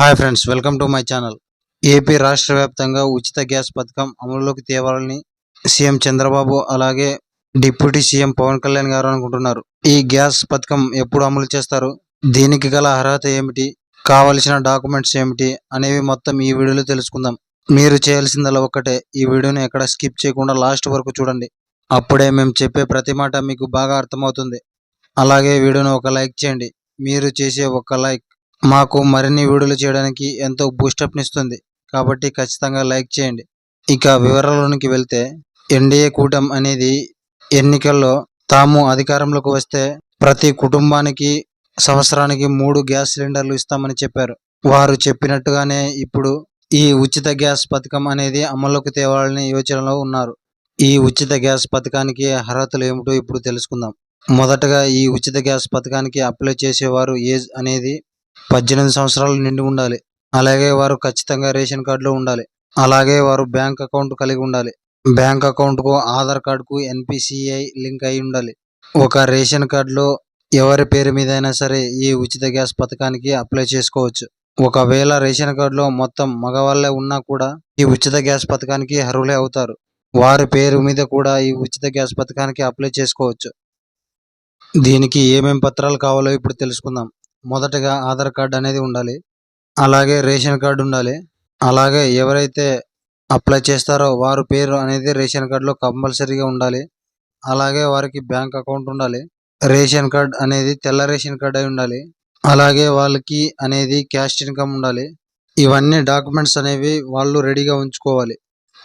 Hi friends welcome to my channel. AP రాష్ట్ర వ్యాప్తంగా ఉచిత గ్యాస్ పథకం అమలులోకి తేవాలని సీఎం చంద్రబాబు అలాగే డిప్యూటీ సీఎం పవన్ కళ్యాణ్ గారు అనుకుంటున్నారు. ఈ గ్యాస్ పథకం ఎప్పుడు అమలు చేస్తారు? దీనికి గల అర్హత ఏమిటి? కావలసిన డాక్యుమెంట్స్ ఏమిటి? అనేవి మొత్తం ఈ వీడియోలో తెలుసుకుందాం. మీరు చేయాల్సిందల్లా ఒక్కటే. ఈ వీడియోని ఎక్కడ స్కిప్ చేయకుండా లాస్ట్ వరకు చూడండి. అప్పుడే మేము చెప్పే ప్రతి మాట మీకు బాగా అర్థమవుతుంది. అలాగే వీడియోని ఒక లైక్ చేయండి. మీరు చేసే ఒక లైక్ మాకు మరిన్ని వీడియోలు చేయడానికి ఎంతో బూస్టప్నిస్తుంది కాబట్టి ఖచ్చితంగా లైక్ చేయండి. ఇక వివరాలలోనికి వెళ్తే ఎన్డీఏ కూటమి అనేది ఎన్నికల్లో తాము అధికారంలోకి వస్తే ప్రతి కుటుంబానికి సంవత్సరానికి మూడు గ్యాస్ సిలిండర్లు ఇస్తామని చెప్పారు. వారు చెప్పినట్టుగానే ఇప్పుడు ఈ ఉచిత గ్యాస్ పథకం అనేది అమల్లోకి తేవాలని యోచనలో ఉన్నారు. ఈ ఉచిత గ్యాస్ పథకానికి అర్హతలు ఏమిటో ఇప్పుడు తెలుసుకుందాం. మొదటగా ఈ ఉచిత గ్యాస్ పథకానికి అప్లై చేసేవారు ఏజ్ అనేది పద్దెనిమిది సంవత్సరాలు నిండి ఉండాలి. అలాగే వారు ఖచ్చితంగా రేషన్ కార్డులో ఉండాలి. అలాగే వారు బ్యాంక్ అకౌంట్ కలిగి ఉండాలి. బ్యాంక్ అకౌంట్కు ఆధార్ కార్డుకు ఎన్పిసిఐ లింక్ అయి ఉండాలి. ఒక రేషన్ కార్డులో ఎవరి పేరు మీద అయినా సరే ఈ ఉచిత గ్యాస్ పథకానికి అప్లై చేసుకోవచ్చు. ఒకవేళ రేషన్ కార్డులో మొత్తం మగవాళ్ళే ఉన్నా కూడా ఈ ఉచిత గ్యాస్ పథకానికి అర్హులే అవుతారు. వారి పేరు మీద కూడా ఈ ఉచిత గ్యాస్ పథకానికి అప్లై చేసుకోవచ్చు. దీనికి ఏమేం పత్రాలు కావాలో ఇప్పుడు తెలుసుకుందాం. మొదటగా ఆధార్ కార్డు అనేది ఉండాలి. అలాగే రేషన్ కార్డు ఉండాలి. అలాగే ఎవరైతే అప్లై చేస్తారో వారి పేరు అనేది రేషన్ కార్డులో కంపల్సరీగా ఉండాలి. అలాగే వారికి బ్యాంక్ అకౌంట్ ఉండాలి. రేషన్ కార్డ్ అనేది తెల్ల రేషన్ కార్డ్ అయి ఉండాలి. అలాగే వాళ్ళకి అనేది క్యాస్ట్ ఇన్కమ్ ఉండాలి. ఇవన్నీ డాక్యుమెంట్స్ అనేవి వాళ్ళు రెడీగా ఉంచుకోవాలి.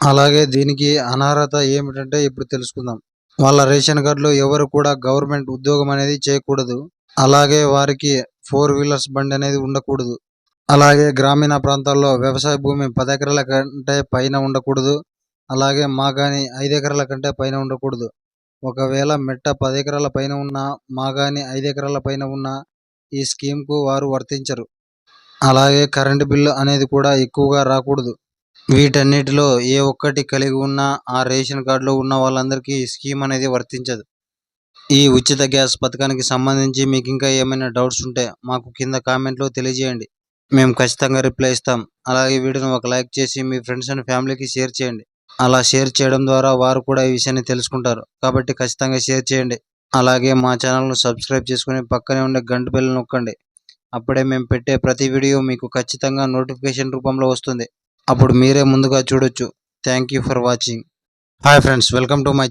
అలాగే దీనికి అనర్హత ఏమిటంటే ఇప్పుడు తెలుసుకుందాం. వాళ్ళ రేషన్ కార్డులో ఎవరు కూడా గవర్నమెంట్ ఉద్యోగం అనేది చేయకూడదు. అలాగే వారికి ఫోర్ వీలర్స్ బండి అనేది ఉండకూడదు. అలాగే గ్రామీణ ప్రాంతాల్లో వ్యవసాయ భూమి పది ఎకరాల కంటే పైన ఉండకూడదు. అలాగే మాగాని ఐదు ఎకరాల కంటే పైన ఉండకూడదు. ఒకవేళ మెట్ట పది ఎకరాల పైన ఉన్న మాగాని ఐదు ఎకరాల పైన ఉన్న ఈ స్కీమ్కు వారు వర్తించరు. అలాగే కరెంటు బిల్లు అనేది కూడా ఎక్కువగా రాకూడదు. వీటన్నిటిలో ఏ ఒక్కటి కలిగి ఉన్నా ఆ రేషన్ కార్డులో ఉన్న వాళ్ళందరికీ ఈ స్కీమ్ అనేది వర్తించదు. ఈ ఉచిత గ్యాస్ పథకానికి సంబంధించి మీకు ఇంకా ఏమైనా డౌట్స్ ఉంటే మాకు కింద కామెంట్లో తెలియజేయండి. మేము ఖచ్చితంగా రిప్లై ఇస్తాం. అలాగే వీడియోని ఒక లైక్ చేసి మీ ఫ్రెండ్స్ అండ్ ఫ్యామిలీకి షేర్ చేయండి. అలా షేర్ చేయడం ద్వారా వారు కూడా ఈ విషయాన్ని తెలుసుకుంటారు. కాబట్టి ఖచ్చితంగా షేర్ చేయండి. అలాగే మా ఛానల్ను సబ్స్క్రైబ్ చేసుకుని పక్కనే ఉండే గంట బిల్ నొక్కండి. అప్పుడే మేము పెట్టే ప్రతి వీడియో మీకు ఖచ్చితంగా నోటిఫికేషన్ రూపంలో వస్తుంది. అప్పుడు మీరే ముందుగా చూడొచ్చు. Thank you for watching. Hi friends welcome to my